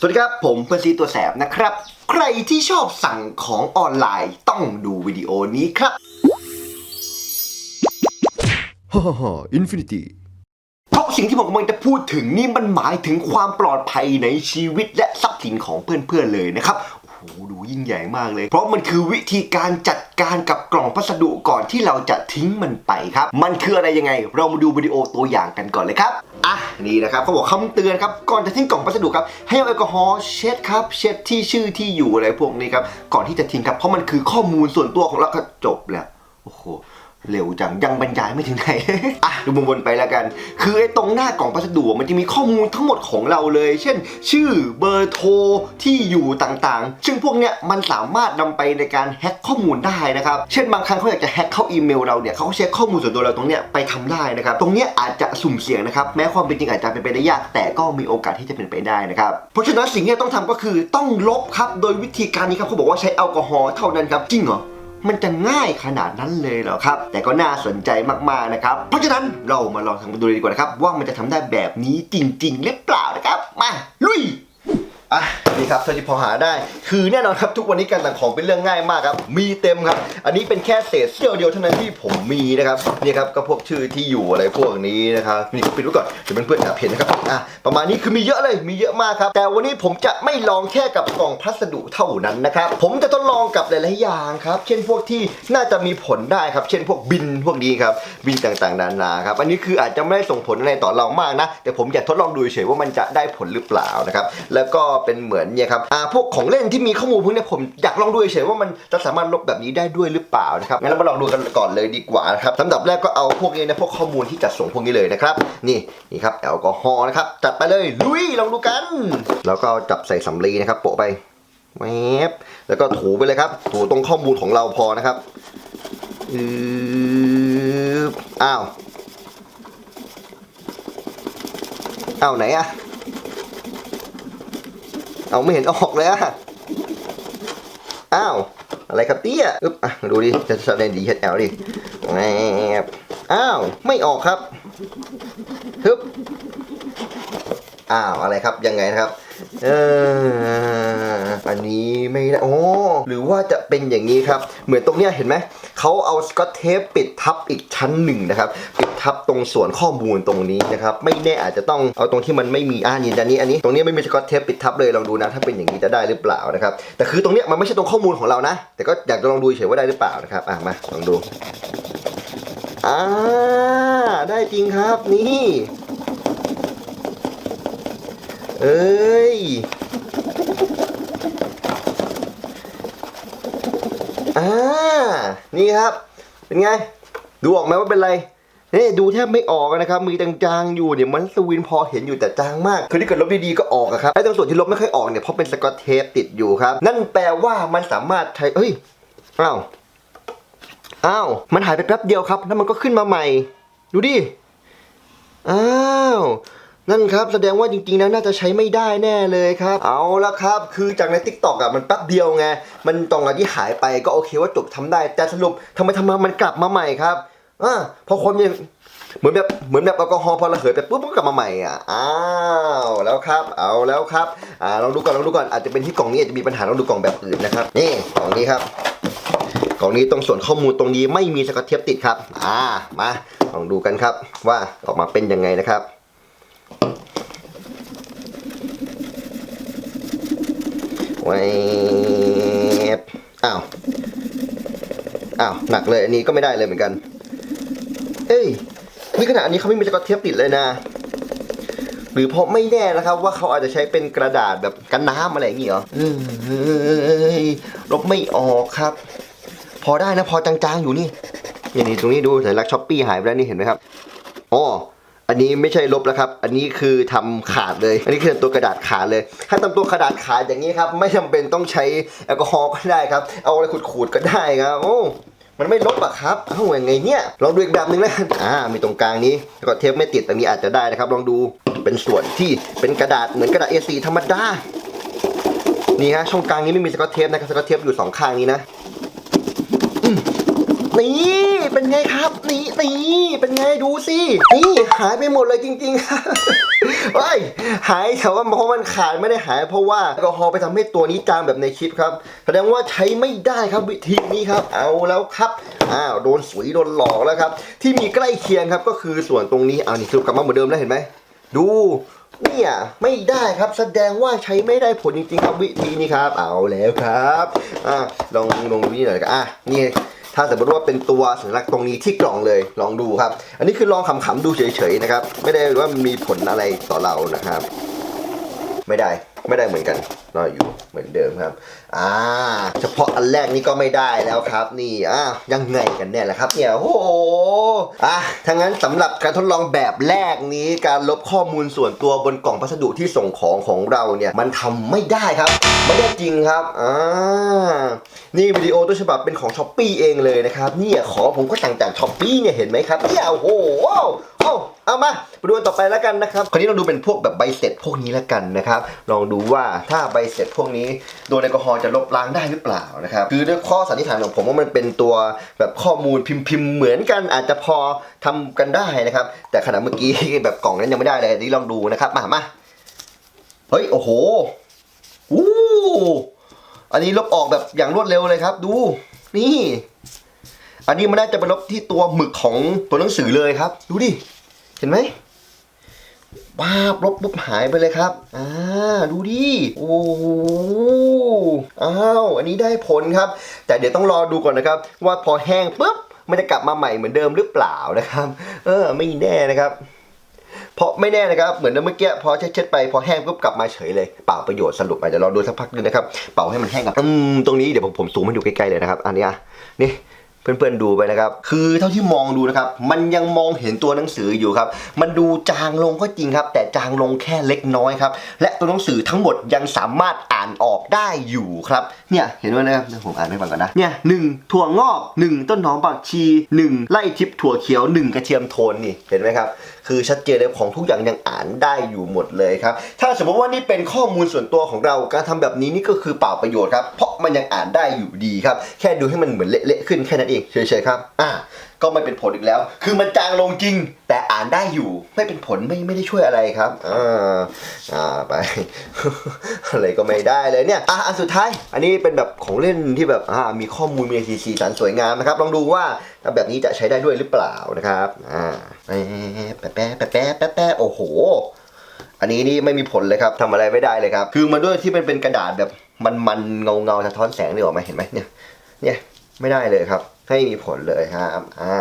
สวัสดีครับ ผมเพื่อนซีตัวแสบนะครับ ใครที่ชอบสั่งของออนไลน์ต้องดูวิดีโอนี้ครับฮ่าฮ่าฮ่าอินฟินิตี้เพราะสิ่งที่ผมกำลังจะพูดถึงนี่มันหมายถึงความปลอดภัยในชีวิตและทรัพย์สินของเพื่อนๆเลยนะครับโอ้โหดูยิ่งใหญ่มากเลย เพราะมันคือวิธีการจัดการกับกล่องพัสดุก่อนที่เราจะทิ้งมันไปครับ มันคืออะไรยังไง เรามาดูวิดีโอตัวอย่างกันก่อนเลยครับอะนี่นะครับเขาบอกคำเตือนครับก่อนจะทิ้งกล่องพัสดุครับให้เอาแอลกอฮอล์เช็ดครับเช็ดที่ชื่อที่อยู่อะไรพวกนี้ครับก่อนที่จะทิ้งครับเพราะมันคือข้อมูลส่วนตัวของเราก็จบแล้วโอ้โห เร็วจังยังบรรยายไม่ถึงไหน อะดูมุมบนไปแล้วกัน คือไอ้ตรงหน้ากล่องพัสดุมันจะมีข้อมูลทั้งหมดของเราเลย เช่น ชื่อเบอร์โทรที่อยู่ต่างๆ ซึ่งพวกเนี้ยมันสามารถนำไปในการแฮ็กข้อมูลได้นะครับ เช่นบางครั้งเขาอยากจะแฮ็กเข้าอีเมลเราเนี่ยเขาก็เช็คข้อมูลส่วนตัวเราตรงเนี้ยไปทำได้นะครับ ตรงเนี้ยอาจจะสุ่มเสี่ยงนะครับ แม้ความเป็นจริงอาจจะเป็นไปได้ยาก แต่ก็มีโอกาสที่จะเป็นไปได้นะครับ เพราะฉะนั้นสิ่งที่ต้องทำก็คือต้องลบครับ โดยวิธีการนี้ครับเขาบอกว่าใช้แอลกอฮอล์เท่านั้นครับ จริงเหรอ มันจะง่ายขนาดนั้นเลยเหรอครับ แต่ก็น่าสนใจมากๆนะครับ เพราะฉะนั้นเรามาลองทำกันดูเลยดีกว่านะครับ ว่ามันจะทำได้แบบนี้จริง ๆ หรือเปล่านะครับ มาลุย อะนี่ครับเท่าที่พอหาได้ คือแน่นอนครับทุกวันนี้การสั่งของเป็นเรื่องง่ายมากครับ มีเต็มครับ อันนี้เป็นแค่เศษเสี้ยวเดียวเท่านั้นที่ผมมีนะครับนี่ครับก็พวกชื่อที่อยู่อะไรพวกนี้นะครับนี่ปิดไว้ก่อนเดี๋ยวเพื่อนๆแอบเห็นนะครับอะประมาณนี้คือมีเยอะเลยมีเยอะมากครับ แต่วันนี้ผมจะไม่ลองแค่กับกล่องพัสดุเท่านั้นนะครับผมจะทดลองกับหลายๆอย่างครับเช่นพวกที่น่าจะมีผลได้ครับ เช่นพวกบินพวกนี้ครับบินต่างๆนานาครับอันนี้คืออาจจะไม่ได้ส่งผลอะไรต่อเรามากนะ แต่ผมอยากทดลองดูเฉยๆว่ามันจะได้ผลหรือเปล่านะครับแล้วก็เป็นเหมือนเนี่ยครับอ่าพวกของเล่นที่มีข้อมูลพวกนี้ผมอยากลองดูเฉยๆว่ามันจะสามารถลบแบบนี้ได้ด้วยหรือเปล่านะครับงั้นเรามาลองดูกันก่อนเลยดีกว่านะครับลำดับแรกก็เอาพวกนี้นะพวกข้อมูลที่จัดส่งพวกนี้เลยนะครับนี่นี่ครับแอลกอฮอล์นะครับจัดไปเลยลุยลองดูกัน แล้วก็จับใส่สำลีนะครับโปะไปแวบแล้วก็ถูไปเลยครับ ถูตรงข้อมูลของเราพอนะครับอืออ้าว อ้าวไหนอะ เอาไม่เห็นออกเลยอะอ้าว อะไรครับเตี้ยอึ๊บอะดูดิ จะแสดงดีเฮดแอลดิแอบอ้าว ไม่ออกครับฮึบอ้าว อะไรครับ ยังไงนะครับ เออ อันนี้ไม่ได้โอ้หรือว่าจะเป็นอย่างนี้ครับ เหมือนตรงเนี้ยเห็นไหม เขาเอาสกอตเทปปิดทับอีกชั้นหนึ่งนะครับ ปิดทับตรงส่วนข้อมูลตรงนี้นะครับ ไม่แน่อาจจะต้องเอาตรงที่มันไม่มีอ่านี่อันนี้อันนี้ ตรงนี้ไม่มีสกอตเทปปิดทับเลยลองดูนะ ถ้าเป็นอย่างนี้จะได้หรือเปล่านะครับ แต่คือตรงเนี้ยมันไม่ใช่ตรงข้อมูลของเรานะ แต่ก็อยากจะลองดูเฉยว่าได้หรือเปล่านะครับ อะมาลองดู อ่า ได้จริงครับนี่ เอ้ย อ่า นี่ครับ เป็นไง ดูออกไหมว่าเป็นไรนี่ดูแทบไม่ออกนะครับมีจางๆอยู่เนี่ยมันสวินพอเห็นอยู่แต่จางมากคือถ้าเกิดลบดีๆก็ออกอะครับไอ้ตรงส่วนที่ลบไม่ค่อยออกเนี่ยเพราะเป็นสกอตเทปติดอยู่ครับ นั่นแปลว่ามันสามารถใช้เอ้ยอ้าวอ้าวมันหายไปแป๊บเดียวครับ แล้วมันก็ขึ้นมาใหม่ ดูดิอ้าว นั่นครับแสดงว่าจริงๆแล้วน่าจะใช้ไม่ได้แน่เลยครับ เอาละครับ คือจากใน t ิ k t o k อะมันแป๊บเดียวไง มันตรงกับที่หายไปก็โอเคว่าจบทำได้ แต่สรุปทำไมทำมามันกลับมาใหม่ครับอ่าพอคนยังเหมือนแบบเหมือนแบบแอลกอฮอล์พอระเหยไปปุ๊บก็กลับมาใหม่อะอ้าวแล้วครับ เอาแล้วครับอ่าลองดูก่อนลองดูก่อนอาจจะเป็นที่กล่องนี้อาจจะมีปัญหาลองดูกล่องแบบอื่นนะครับนี่กล่องนี้ครับกล่องนี้ตรงส่วนข้อมูลตรงนี้ไม่มีสกอตเทปติดครับ อ่ามาลองดูกันครับว่าออกมาเป็นยังไงนะครับ แวบอ้าว อ้าว หนักเลยอันนี้ก็ไม่ได้เลยเหมือนกัน เอ้ยนี่ขนาดอันนี้เขาไม่มีสกอตเทปติดเลยนะ หรือเพราะไม่แน่นะครับ ว่าเขาอาจจะใช้เป็นกระดาษแบบกันน้ำอะไรอย่างงี้เหรอลบไม่ออกครับ พอได้นะพอจางๆอยู่นี่นี่นี่ตรงนี้ดูสัญลักษณ์ช้อปปี้หายไปแล้วนี่เห็นไหมครับอ๋อ อันนี้ไม่ใช่ลบแล้วครับ อันนี้คือทำขาดเลย อันนี้คือตัวกระดาษขาดเลย ถ้าทำตัวกระดาษขาดอย่างนี้ครับ ไม่จำเป็นต้องใช้แอลกอฮอล์ก็ได้ครับ เอาอะไรขูดๆก็ได้ครับ โอ้ มันไม่ลบอะครับเอ้ายังไงเนี่ยลองดูอีกแบบหนึ่งแล้วอ่า มีตรงกลางนี้แล้วก็เทปไม่ติดแตรงนี้อาจจะได้นะครับ ลองดู เป็นส่วนที่เป็นกระดาษเหมือนกระดาษ A4 ธรรมดา นี่ฮะ ช่องกลางนี้ไม่มีสกอตเทปนะครับ สกอตเทปอยู่สองข้างนี้นะอืมนี่ เป็นไงครับนี่นี่เป็นไงดูสินี่หายไปหมดเลยจริงๆครับเฮ้ยหายแต่ว่าเพราะมันขาดไม่ได้หายเพราะว่าแอลกอฮอล์ไปทำให้ตัวนี้จางแบบในคลิปครับแสดงว่าใช้ไม่ได้ครับวิธีนี้ครับ เอาแล้วครับอ้าวโดนสวยโดนหลอกแล้วครับ ที่มีใกล้เคียงครับก็คือส่วนตรงนี้เอานี่สรุปกลับมาเหมือนเดิมแล้วเห็นไหมดูเนี่ยไม่ได้ครับแสดงว่าใช้ไม่ได้ผลจริงๆครับวิธีนี้ครับ เอาแล้วครับอะลองลองดูนี่หน่อยครับอะนี่ ถ้าสมมติว่าเป็นตัวสัญลักษณ์ตรงนี้ที่กล่องเลยลองดูครับ อันนี้คือลองขำๆดูเฉยๆนะครับ ไม่ได้ว่ามีผลอะไรต่อเรานะครับ ไม่ได้ไม่ได้เหมือนกันรออยู่เหมือนเดิมครับ อ่า เฉพาะอันแรกนี้ก็ไม่ได้แล้วครับ นี่อ่ายังไงกันแน่ละครับ เนี่ยโอ้โหอะถ้างั้นสำหรับการทดลองแบบแรกนี้การลบข้อมูลส่วนตัวบนกล่องพัสดุที่ส่งของของเราเนี่ย มันทำไม่ได้ครับ ไม่ได้จริงครับอ่า นี่วิดีโอต้นฉบับเป็นของช้อปปีเองเลยนะครับเนี่ยของผมก็สั่งจากช้อปปีเนี่ยเห็นไหมครับเนี่ยโอ้โหว้าวเอาเอามาไปดูต่อไปแล้วกันนะครับคราวนี้เราดูเป็นพวกแบบใบเสร็จพวกนี้แล้วกันนะครับลองดูว่าถ้าใบเสร็จพวกนี้โดนแอลกอฮอล์จะลบล้างได้หรือเปล่านะครับคือด้วยข้อสันนิษฐานของผมว่ามันเป็นตัวแบบข้อมูลพิมพ์ๆเหมือนกันอาจจะพอทำกันได้นะครับ แต่ขณะเมื่อกี้แบบกล่องนั้นยังไม่ได้เลยนนี้ลองดูนะครับมามาเฮ้ยโอ้โหอู้ อันนี้ลบออกแบบอย่างรวดเร็วเลยครับ ดู นี่ อันนี้มันน่าจะไปลบที่ตัวหมึกของตัวหนังสือเลยครับ ดูดิ เห็นไหมบ้าบลบปุ๊บหายไปเลยครับ อ่า ดูดิ โอ้โหอ้าว อันนี้ได้ผลครับ แต่เดี๋ยวต้องรอดูก่อนนะครับ ว่าพอแห้งปุ๊บ มันจะกลับมาใหม่เหมือนเดิมหรือเปล่านะครับ เออ ไม่แน่นะครับ เพราะไม่แน่นะครับ เหมือนเมื่อกี้พอเช็ดๆไปพอแห้งปุ๊บกลับมาเฉยเลยเปล่าประโยชน์สรุปอาจจะรอดูสักพักนึงนะครับเป่าให้มันแห้งกับอืมตรงนี้เดี๋ยวผมผมซูมให้ดูใกล้ๆเลยนะครับ อันนี้อะนี่ เพื่อนๆดูไปนะครับ คือเท่าที่มองดูนะครับ มันยังมองเห็นตัวหนังสืออยู่ครับ มันดูจางลงก็จริงครับ แต่จางลงแค่เล็กน้อยครับ และตัวหนังสือทั้งหมดยังสามารถอ่านออกได้อยู่ครับ เนี่ยเห็นไหมนะครับเดี๋ยวผมอ่านให้ฟังก่อนนะ เนี่ยหนึ่งถั่วงอกหนึ่งต้นหอมผักชีหนึ่งไล่ทิพถั่วเขียวหนึ่งกระเทียมโทนนี่เห็นไหมครับคือชัดเจนเลยของทุกอย่างยังอ่านได้อยู่หมดเลยครับ ถ้าสมมติว่านี่เป็นข้อมูลส่วนตัวของเราการทำแบบนี้นี่ก็คือเปล่าประโยชน์ครับ เพราะมันยังอ่านได้อยู่ดีครับ แค่ดูให้มันเหมือนเละๆขึ้นแค่นั้นเองเฉยๆครับ อะก็ไม่เป็นผลอีกแล้ว คือมันจางลงจริง แต่อ่านได้อยู่ไม่เป็นผลไม่ไม่ได้ช่วยอะไรครับอ่าอ่าไป อะไรก็ไม่ได้เลยเนี่ยอะอันสุดท้าย อันนี้เป็นแบบของเล่นที่แบบอ่ามีข้อมูลมีสีสีสันสวยงามนะครับ ลองดูว่าแบบนี้จะใช้ได้ด้วยหรือเปล่านะครับอ่าแปะแปะแปะแปะแปะแปะโอ้โห อันนี้นี่ไม่มีผลเลยครับทำอะไรไม่ได้เลยครับ คือมันด้วยที่มันเป็นกระดาษแบบมันๆเงาเงาสะท้อนแสงนี่ออไหมาเห็นไหมเนี่ยเนี่ยไม่ได้เลยครับ ไม่มีผลเลยครับอ่า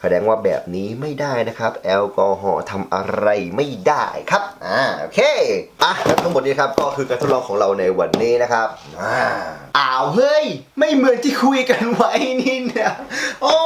แสดงว่าแบบนี้ไม่ได้นะครับ แอลกอฮอล์ทำอะไรไม่ได้ครับอ่าโอเคอะทั้งหมดนี้ครับก็คือการทดลองของเราในวันนี้นะครับอ่าอ้าวเฮ้ย ไม่เหมือนที่คุยกันไว้นี่เนี่ยโอ้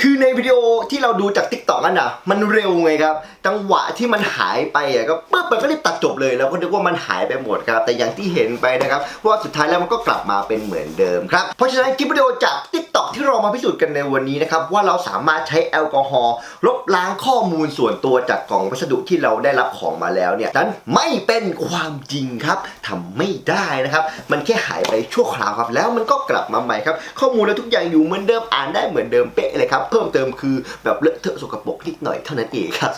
คือในวิดีโอที่เราดูจากติ๊กต็อกนั่นน่ะ มันเร็วไงครับจังหวะที่มันหายไปอะก็ปึ๊บมันก็รีบตัดจบเลย แล้วก็นึกว่ามันหายไปหมดครับ แต่อย่างที่เห็นไปนะครับว่าสุดท้ายแล้วมันก็กลับมาเป็นเหมือนเดิมครับเพราะฉะนั้นคลิปวิดีโอจาก t ิ k t o k ที่เรามาพิสูจน์กันในวันนี้นะครับว่าเราสามารถใช้แอลกอฮอล์ลบล้างข้อมูลส่วนตัวจากกล่องพัสดุที่เราได้รับของมาแล้วเนี่ยนั้นไม่เป็นความจริงครับทำไม่ได้นะครับ มันแค่หายไปชั่วคราวครับ แล้วมันก็กลับมาใหม่ครับ ข้อมูลและทุกอย่างอยู่เหมือนเดิมอ่านได้เหมือนเดิมเป๊ะเลยครับ เพิ่มเติมคือแบบเลอะเทอะสกปรกนิดหน่อยเท่านั้นเองครับ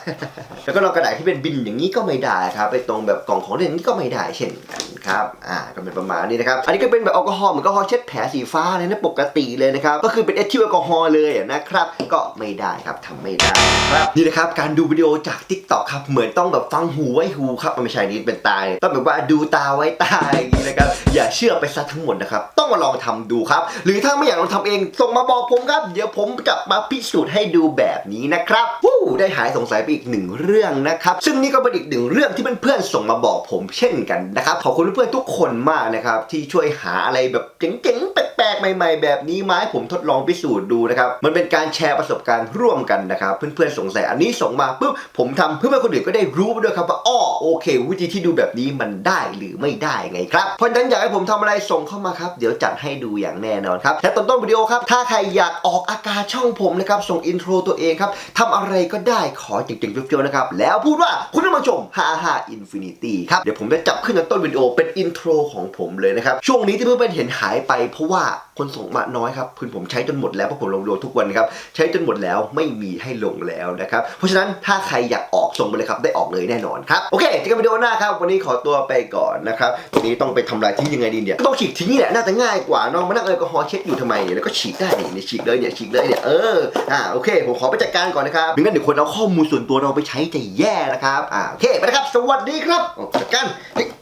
แล้วก็เรากระดาษที่เป็นบินอย่างนี้ก็ไม่ได้ครับไปตรงแบบกล่องของเล่นนี้ก็ไม่ได้เช่นกัน ครับ อ่า ก็เป็นประมาณนี้นะครับ อันนี้ก็เป็นแบบแอลกอฮอล์เหมือนแอลกอฮอล์เช็ดแผลสีฟ้าเลยนะปกติเลยนะครับ ก็คือเป็นเอทิลแอลกอฮอล์เลยนะครับ ก็ไม่ได้ครับทำไม่ได้ครับ นี่นะครับการดูวิดีโอจาก t ิ k t o k ครับ เหมือนต้องแบบฟังหูไว้หูครับ มันไม่ใช่นี่เป็นตาย ต้องแบบว่าดูตาไว้ตาอย่างนี้นะครับ อย่าเชื่อไปซะทั้งหมดนะครับ ต้องมาลองทำดูครับ หรือถ้าไม่อยากลองทำเองส่งมาบอกผมครับ เดี๋ยวผมจะมาพิสูจน์ให้ดูแบบนี้นะครับวู้ได้หายสงสัยไปอีกหนึ่งเรื่องนะครับ ซึ่งนี่ก็เป็นอีกหนึ่งเรื่องที่เพื่อนๆส่งมาบอกผมเช่นกันนะครับขอบคุณเพื่อนๆทุกคนมากนะครับ ที่ช่วยหาอะไรแบบเจ๋งๆแปลกๆใหม่ๆ แบบนี้มาให้ผมทดลองพิสูจน์ดูนะครับมันเป็นการแชร์ประสบการณ์ร่วมกันนะครับ เพื่อนๆสงสัยอันนี้ส่งมาปุ๊บผมทำเพื่อนๆคนอื่นก็ได้รู้ด้วยครับว่าอ้อโอเค วิธีที่ดูแบบนี้มันได้หรือไม่ได้ไงครับเพราะฉะนั้นอยากให้ผมทำอะไรส่งเข้ามาครับ เดี๋ยวจัดให้ดูอย่างแน่นอนครับและตอนต้นวิดีโอครับถ้าใครอยากออกอากาศช่องผมนะครับส่งอินโทรตัวเองครับทำอะไรก็ได้ขอจริงๆเฟี้ยวๆนะครับแล้วพูดว่าคุณผู้ชม55 Infinity ครับเดี๋ยวผมจะจับขึ้นต้นวิดีโอเป็นอินโทรของผมเลยนะครับ ช่วงนี้ที่เพื่อนๆเห็นหายไปเพราะว่าคนส่งมาน้อยครับคือผมใช้จนหมดแล้วเพราะผมลงโดทุกวันนครับใช้จนหมดแล้วไม่มีให้ลงแล้วนะครับ เพราะฉะนั้นถ้าใครอยากออกส่งมาเลยครับได้ออกเลยแน่นอนครับโอเคเจอกันวิดีโอหน้าครับวันนี้ขอตัวไปก่อนนะครับวันนี้ต้องไปทำลายทิ้งยังไงดีเนี่ยก็ต้องฉีกทิ้งนี่แหละน่าจะง่ายกว่าน้องมานั่งแอลกอฮอล์เช็ดอยู่ทำไมเนี่ยแล้วก็ฉีกได้เนี่ยฉีกเลยเนี่ยฉีกเลยเนี่ยเอออ่าโอเคผมขอไปจัดการก่อนนะครับไม่งั้นเดี๋ยวคนเอาข้อมูลส่วนตัวเราไปใช้จะแย่นะครับอ่าโอเคไปนะครับ สวัสดีครับจัดการ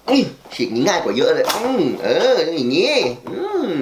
เฮ้ยนี่ฉีกนี้ง่ายกว่าเยอะเลยอืมเอออย่างงี้อืม